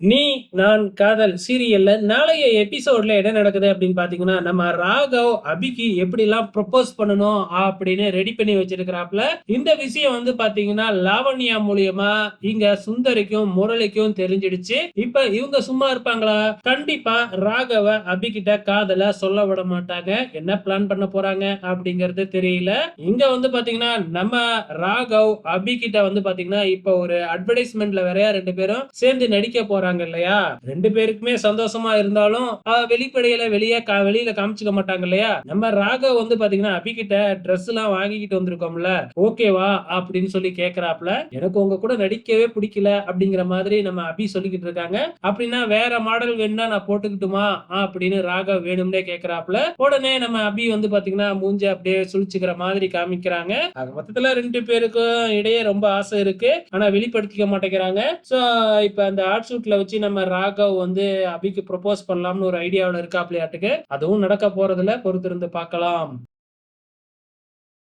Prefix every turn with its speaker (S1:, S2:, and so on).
S1: நீ நான் காதல் சீரியல்ல நாளைய எபிசோட்ல என்ன நடக்குது அப்படின்னு பாத்தீங்கன்னா நம்ம ராகவ் அபிக்கு எப்படிலாம் ப்ரொபோஸ் பண்ணணும் அப்படின்னு ரெடி பண்ணி வச்சிருக்கிறாப்ல இந்த விஷயம் வந்து பாத்தீங்கன்னா லாவண்யா மூலியமா இங்க சுந்தரிக்கும் முரளிக்கும் தெரிஞ்சிடுச்சு. இப்ப இவங்க சும்மா இருப்பாங்களா? கண்டிப்பா ராகவ அபி கிட்ட காதல சொல்ல விட மாட்டாங்க. என்ன பிளான் பண்ண போறாங்க அப்படிங்கறது தெரியல. இங்க வந்து பாத்தீங்கன்னா நம்ம ராகவ் அபி கிட்ட வந்து பாத்தீங்கன்னா இப்ப ஒரு அட்வர்டைஸ்மெண்ட்ல வேற ரெண்டு பேரும் சேர்ந்து நடிக்க போறாங்க. இல்லையா? ரெண்டு பேருக்குமே சந்தோஷமா இருந்தாலும் வெளிப்படையில வெளியே கா- வெளியில காமிச்சுக்க மாட்டாங்க இல்லையா? நம்ம ராகவ் வந்து பாத்தீங்கன்னா அபி கிட்ட ட்ரெஸ் எல்லாம் வாங்கிக்கிட்டு வந்திருக்கோம்ல ஓகேவா அப்படின்னு சொல்லி கேக்குறாப்ல. எனக்கு உங்க கூட நடிக்கவே பிடிக்கல அப்படிங்கிற மாதிரி நம்ம அபி சொல்லிக்கிட்டு இருக்காங்க. அப்படின்னா வேற மாடல் வேணும்னா நான் போட்டுக்கிட்டுமா? அப்படின்னு ராகவ் வேணும்னே கேக்குறாப்ல. உடனே நம்ம அபி வந்து பாத்தீங்கன்னா மூஞ்ச அப்படியே சுழிச்சுக்கிற மாதிரி காமிக்கிறாங்க. மொத்தத்துல ரெண்டு பேருக்கும் இடையே ரொம்ப ஆசை இருக்கு. ஆனா வெளிப்படுத்திக்க மாட்டேங்கிறாங்க. சோ இப்ப அந்த ஆர்ட் வச்சு நம்ம ராகவ் வந்து அபிக்கு ப்ரொபோஸ் பண்ணலாம்னு ஒரு ஐடியாவில் இருக்காப்லையாட்டுக்கு. அதுவும் நடக்க போறதுல பொறுத்திருந்து பார்க்கலாம்.